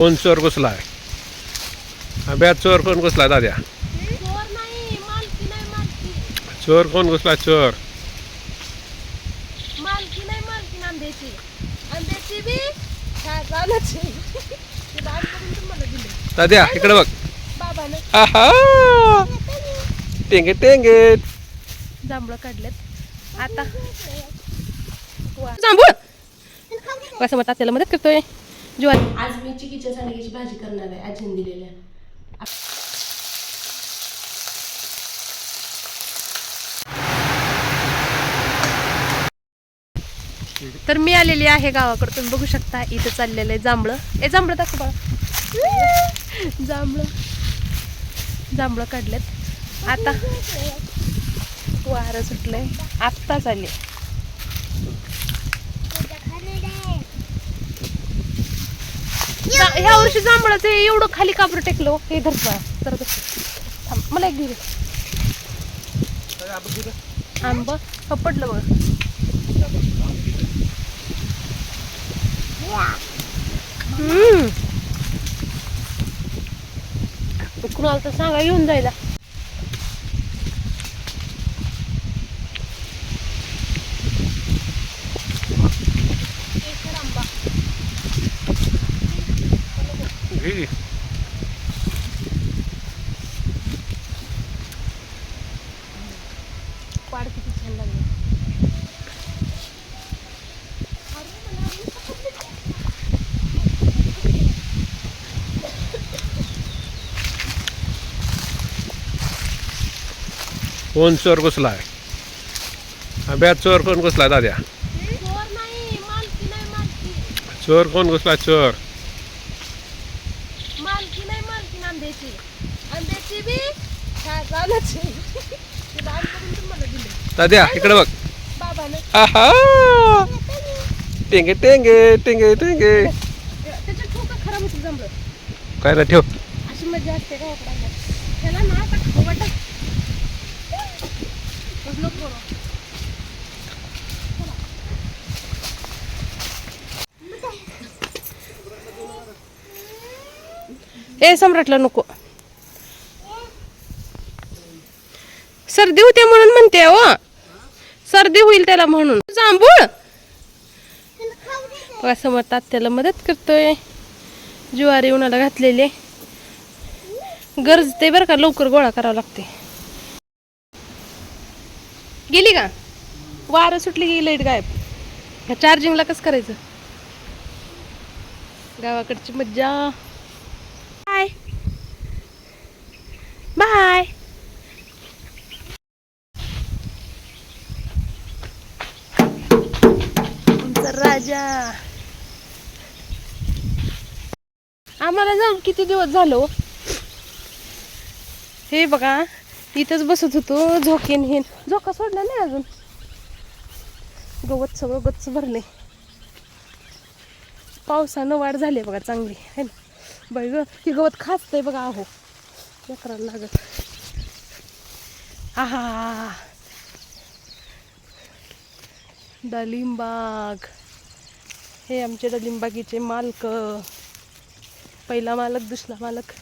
कोण चोर घुसलाय आंब्यात चोर कोण घुसला दाद्या? चोर नाही मालकी नाही मालकी. चोर कोण घुसला चोर? दाद्या इकडे बघ. आहा! टेंगे टेंगे. जांभळं काढलेत. आता. जांभूळ! कसं मग त्याला मदत करतोय. ज्वारी आज मी चिकीच्या सांडग्याची भाजी करणार आहे आजीने दिलेल्या तर मी आलेली आहे गावाकडे. तुम्ही बघू शकता इथं चाललेलं आहे जांभळं. ए जांभळं दाखव बाळा जांभळं. जांभळं काढलेत. आता वारं सुटलंय. आत्ताच आले. ह्या वर्षी जांभळाचं एवढं खाली काबर टेकलो. हे धर तर थांब मला एक घे आंब पडलं बघ. कुणाला तर सांगा येऊन जायला. वाढ किती छान लागली. कोण चोर घुसलाय? आंब्यात चोर कोण घुसला दाद्या? चोर नाही मालकी नाही मालकी. चोर कोण घुसला? चोर. मालकी नाही मालकी आंब्याची. आंब्याची बी? झाडाची ती लहानपणी तुम्हाला दिले दाद्या इकडे बघ. बाबानं आहा. टेंगे टेंगे टेंगे टेंगे. काय ना ठेव. ए सम्राटला नको. सर्दी होते म्हणून म्हणते हो सर्दी होईल त्याला म्हणून. जांभूळ! बघा समर्थ त्याला मदत करतोय. ज्वारी उन्हाला घातलेली आहे. गरजते बरं का लवकर गोळा करावं लागते. गेली का? वारं सुटली की लाइट गायब. ह्या चार्जिंगला कसं करायचं? गावाकडची मज्जा. राजा. आम्हाला जाऊन किती दिवस झालो हो? हे? बघा इथंच बसत होतो झोकेन हे झोका सोडला नाही अजून. गवत सगळं गच्च भरले पावसानं वाढ झाली बघा चांगली है ना? बाई ग ती गवत खाचतंय बघा अहो. लेकराला लागत. आहा. डालिंबाग हे आमचे डालिंबागीचे मालक. पहिला मालक दुसरा मालक.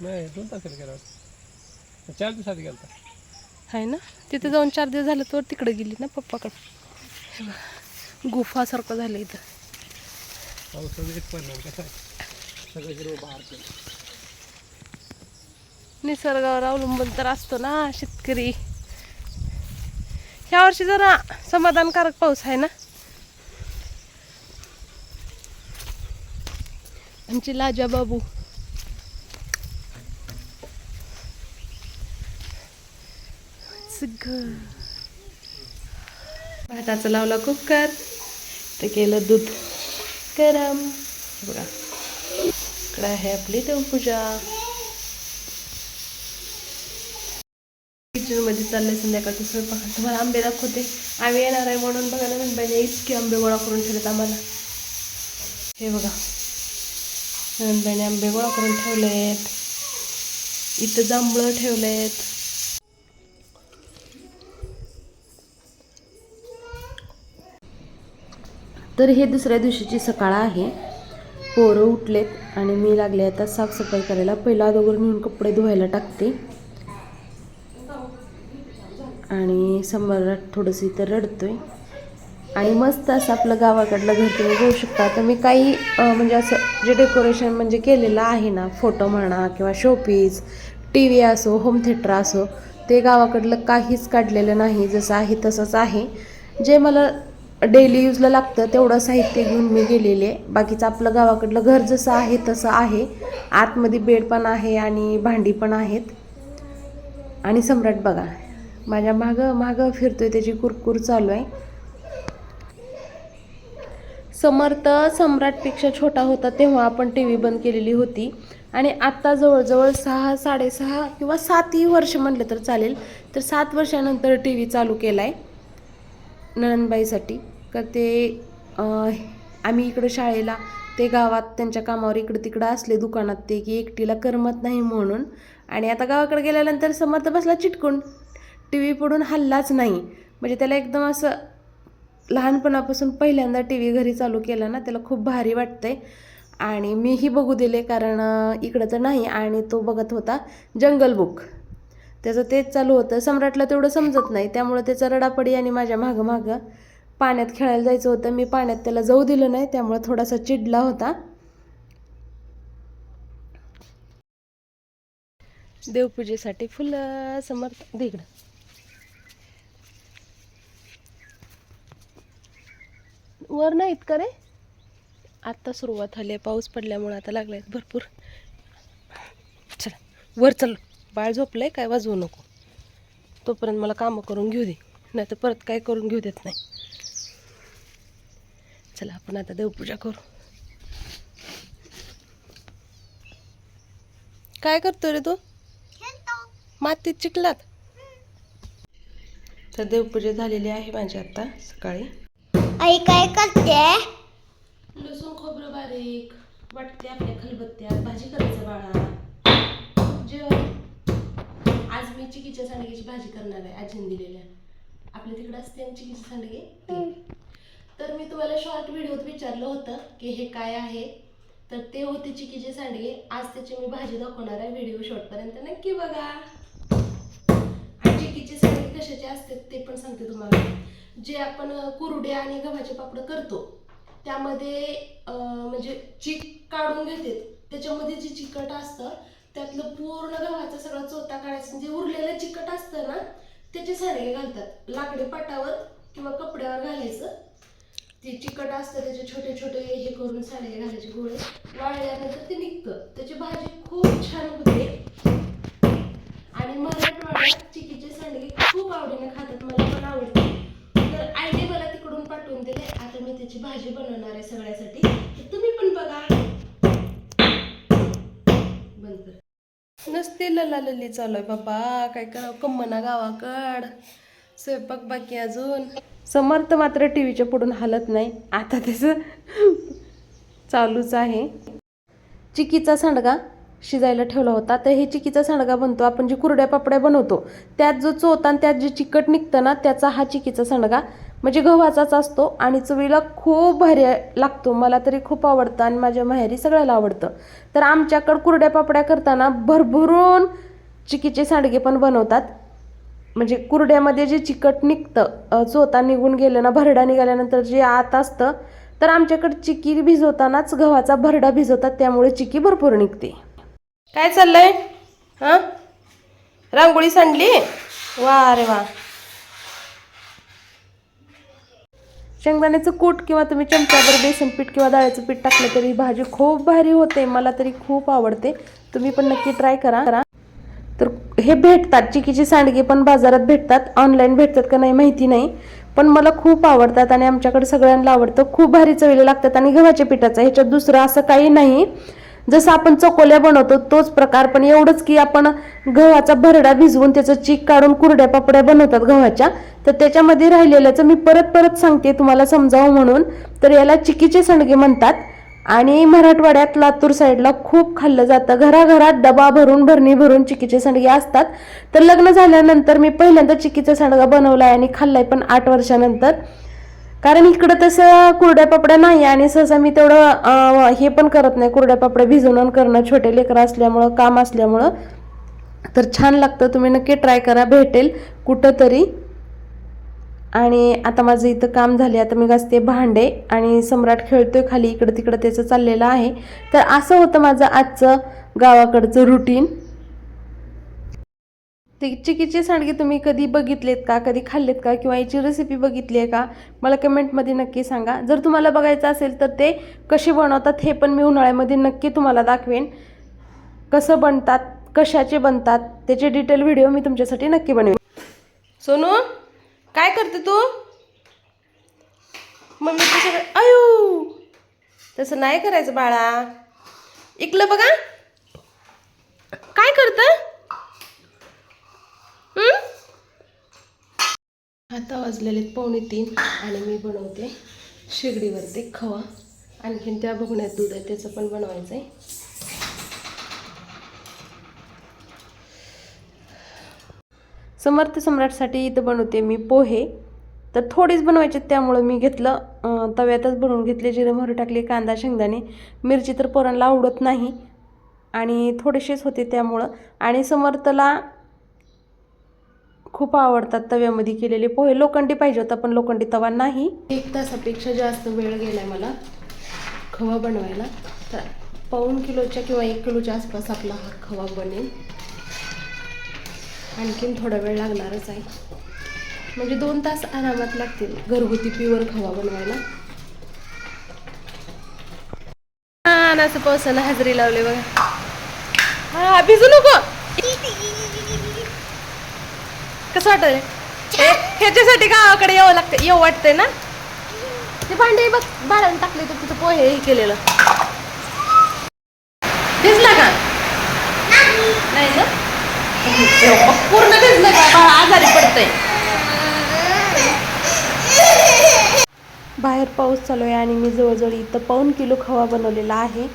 नाही दोन तासाला गेला चार दिवसात गेला आहे ना? तिथे जाऊन चार दिवस झाले तर तिकडे गेली ना पप्पाकडे. गुफासारखं झालं इथं. निसर्गावर अवलंबून तर असतो ना शेतकरी. ह्या वर्षी जरा समाधानकारक पाऊस आहे ना? आमची लाजा बाबू. सगळं भाताचं लावला कुकर. ते केलं दूध गरम. बघा. इकडं आहे आपली देवपूजा. किचनमध्ये चाललंय संध्याकाळचं स्वयंपाक. तुम्हाला आंबे दाखवते. आम्ही येणार आहे म्हणून बघा ना इतके आंबे गोळा करून ठेवलेत आम्हाला. हे बघा. नंदबाईने आंबे गोळा करून ठेवले आहेत इथं जांभळं ठेवले आहेत तर हे दुसऱ्या दिवशीची सकाळ आहे. पोरं उठलेत आणि मी लागले आता साफसफाई करायला. पहिला अगोदर नेऊन कपडे धुवायला टाकते. आणि सम्राट थोडंसं इथं रडतोय. आणि मस्त असं आपलं गावाकडलं घर तुम्ही घेऊ शकता. तर मी काही म्हणजे असं जे डेकोरेशन म्हणजे केलेलं आहे ना फोटो म्हणा किंवा शोपीस टी व्ही असो होम थिएटर असो ते गावाकडलं काहीच काढलेलं नाही. जसं आहे तसंच आहे. जे मला डेली यूजला लागतं तेवढं साहित्य घेऊन मी गेलेले. आहे बाकीचं आपलं गावाकडलं घर जसं आहे तसं आहे. आतमध्ये बेड पण आहे आणि भांडी पण आहेत. आणि सम्राट बघा माझ्या मागं मागं फिरतोय त्याची कुरकुर चालू आहे. समर्थ सम्राटपेक्षा छोटा होता तेव्हा आपण टी व्ही बंद केलेली होती. आणि आत्ता जवळजवळ सहा साडेसहा किंवा सातही वर्ष म्हटलं तर चालेल. तर सात वर्षानंतर टी व्ही चालू केला आहे नणंदबाईसाठी. का ते आम्ही इकडं शाळेला ते गावात त्यांच्या कामावर इकडं तिकडं असले दुकानात ते की एकटीला करमत नाही म्हणून. आणि आता गावाकडे गेल्यानंतर समर्थ बसला चिटकून. टी व्ही पडून हल्लाच नाही. म्हणजे त्याला एकदम असं लहानपणापासून पहिल्यांदा टी व्ही घरी चालू केला ना त्याला खूप भारी वाटतंय. आणि मीही बघू दिले कारण इकडं तर नाही आणि तो बघत होता जंगल बुक. त्याचं तेच चालू होतं. सम्राटला तेवढं समजत नाही. त्यामुळं त्याचा रडापडी आणि माझ्या मागं मागं पाण्यात खेळायला जायचं होतं. मी पाण्यात त्याला जाऊ दिलं नाही त्यामुळं थोडासा चिडला होता. देवपूजेसाठी फुलं समर्थ देगडं वर नाहीत का रे? आत्ता सुरुवात झाली आहे पाऊस पडल्यामुळे आता लागलाय भरपूर. चला वर चल. बाळ झोपलंय काय? वाजवू नको. तोपर्यंत मला कामं करून घेऊ दे. नाही तर परत काय करून घेऊ देत नाही. चला आपण आता देवपूजा करू. काय करतो रे तू? मातीत चिखलात? तर देवपूजा झालेली आहे माझी आता सकाळी. आई काय करते लसूण खोबरं बारीक वाटते आपल्या खलबत्त्यात. भाजी करायचं बाळा. जेवण आज मी चिकीच्या सांडग्याची भाजी करणार आहे आजीने दिलेल्या. आपल्या तिकडं असते चिकीचे सांडगे? ते. तर मी तुम्हाला शॉर्ट व्हिडिओत विचारलं होतं की हे काय आहे? तर ते होते चिकीचे सांडगे. आज त्याची मी भाजी दाखवणार आहे व्हिडिओ शॉर्टपर्यंत नक्की बघा. आणि चिकीचे सांडगे कशाचे असतात ते पण सांगते तुम्हाला. जे आपण कुरडे आणि गव्हाचे पापड करतो त्यामध्ये म्हणजे चीक काढून घेते. त्याच्यामध्ये जे चिकट असतं त्यातलं पूर्ण गव्हाचा सगळा चोथा काढायचं. जे उरलेलं चिकट असतं ना त्याचे सांडगे घालतात. लाकडी पाटावर किंवा कपड्यावर घालायचं. ते चिकट असतं त्याचे छोटे छोटे हे करून सांडगे घालायचे गोळे. वाळल्यानंतर ते निघतं. त्याची भाजी खूप छान होते. आणि मराठवाड्यात चिकीचे सांडगे खूप आवडीने खातात. मला पण आवडते वाटून दिले. आता मी त्याची भाजी बनवणार आहे सगळ्यासाठी. तर तुम्ही पण बघा. बंद कर. नसते लला लल्ली चालू आहे बाबा. काय करावं कम्मना गावाकड. स्वयंपाक बाकी अजून. समर्थ मात्र टी व्हीच्या पुढून हलत नाही. आता त्याचं चालूच आहे. चिकीचा सांडगा शिजायला ठेवला होता. तर हे चिकीचा सांडगा बनतो. आपण जे कुरड्या पापड्या बनवतो त्यात जो चोता आणि त्यात जे चिकट निघतं ना त्याचा हा चिकीचा सांडगा म्हणजे गव्हाचाच असतो आणि चवीला खूप भारी लागतो. मला तरी खूप आवडतं आणि माझ्या माहेरी सगळ्याला आवडतं. तर आमच्याकडं कुरड्या पापड्या करताना भरभरून चिकीचे सांडगे पण बनवतात. म्हणजे कुरड्यामध्ये जे चिकट निघतं चोता चोथा निघून गेलं ना भरडा निघाल्यानंतर जे आत असतं तर आमच्याकडे चिकी भिजवतानाच गव्हाचा भरडा भिजवतात त्यामुळे चिकी भरपूर निघते. काय चाललंय? हां? रांगोळी सांडली? वा रे वा. शेंगदाण्याचं कूट किंवा तुम्ही चमच्यावर बेसन पीठ किंवा डाळीचं पीठ टाकलं तरी भाजी खूप भारी होते मला तरी खूप आवडते. तुम्ही पण नक्की ट्राय करा. करा तर हे भेटतात चिकीची सांडगे पण बाजारात भेटतात ऑनलाईन भेटतात का नाही माहिती नाही पण मला खूप आवडतात आणि आमच्याकडे सगळ्यांना आवडतं. खूप भारी चवीला लागतात आणि गव्हाच्या पिठाचं ह्याच्यात दुसरं असं काही नाही. जसं आपण चकोल्या बनवतो तोच प्रकार पण एवढंच की आपण गव्हाचा भरडा भिजवून त्याचं चीक काढून कुरड्या पापड्या बनवतात गव्हाच्या. तर त्याच्यामध्ये राहिलेल्याचं मी परत परत सांगते तुम्हाला समजावं म्हणून. तर याला चिकीचे सांडगे म्हणतात. आणि मराठवाड्यात लातूर साईडला खूप खाल्लं जातं. घराघरात डबा भरून भरणी भरून चिकीचे सांडगे असतात. तर लग्न झाल्यानंतर मी पहिल्यांदा चिकीचा सांडगा बनवलाय आणि खाल्लाय पण आठ वर्षानंतर. कारण इकडं तसं कुरड्या पापड्या नाही आणि सहसा मी तेवढं हे पण करत नाही. कुरड्या पापड्या भिजवून करणं. छोटे लेकरं असल्यामुळं काम असल्यामुळं. तर छान लागतं. तुम्ही नक्की ट्राय करा. भेटेल कुठंतरी. आणि आता माझं इथं काम झाले आता मी घासते भांडे आणि सम्राट खेळतोय खाली. इकडं तिकडं त्याचं चाललेलं आहे. तर असं होतं माझं आजचं गावाकडचं रुटीन ते चिकीचे सांडगे तुम्ही कधी बघितलेत का? कधी खाल्लेत का? किंवा याची रेसिपी बघितली आहे का? मला कमेंटमध्ये नक्की सांगा. जर तुम्हाला बघायचं असेल तर ते कसे बनवतात हे पण मी उन्हाळ्यामध्ये नक्की तुम्हाला दाखवेन. कसं बनतात कशाचे बनतात त्याचे डिटेल व्हिडिओ मी तुमच्यासाठी नक्की बनवेन. सोनू काय करते तू? मम्मी तुझ्या अयो तसं नाही करायचं बाळा. इकलं बघा. काय करतं? आता वाजलेले आहेत पावणे तीन आणि मी बनवते शेगडीवरती खवा. आणखीन त्या बघण्यात दूध आहे त्याचं पण बनवायचं आहे समर्थ सम्राटसाठी इथं बनवते मी पोहे. तर थोडीच बनवायचे त्यामुळं मी घेतलं तव्यातच बनवून घेतले जिरे मोहरी टाकली कांदा शेंगदाणे. मिरची तर पोरांना आवडत नाही आणि थोडेसेच होते त्यामुळं. आणि समर्थला खूप आवडतात तव्यामध्ये केलेले पोहे. लोखंडी पाहिजे होता पण लोखंडी तवा नाही. एक तासापेक्षा जास्त वेळ गेलाय मला खवा बनवायला. तर पाऊण किलोच्या किंवा एक किलोच्या आसपास आपला हा खवा बनेल. आणखीन थोडा वेळ लागणारच आहे. म्हणजे दोन तास आरामात लागतील घरगुती प्युअर खवा बनवायला. असं पावसानं हजेरी लावले बघा. हा भिजू नको. कसं वाटत ह्याच्यासाठी गावाकडे यावं लागतं येऊ वाटतंय ना? ते भांडे बघ बाळाने टाकले तर तिथं पोहे हे केलेलं. भिजला का? नाही ना? पूर्ण भिजलं का? बाळ आजारी पडतंय. बाहेर पाऊस चालू आहे आणि मी जवळजवळ इथं पाऊन किलो खवा बनवलेला आहे.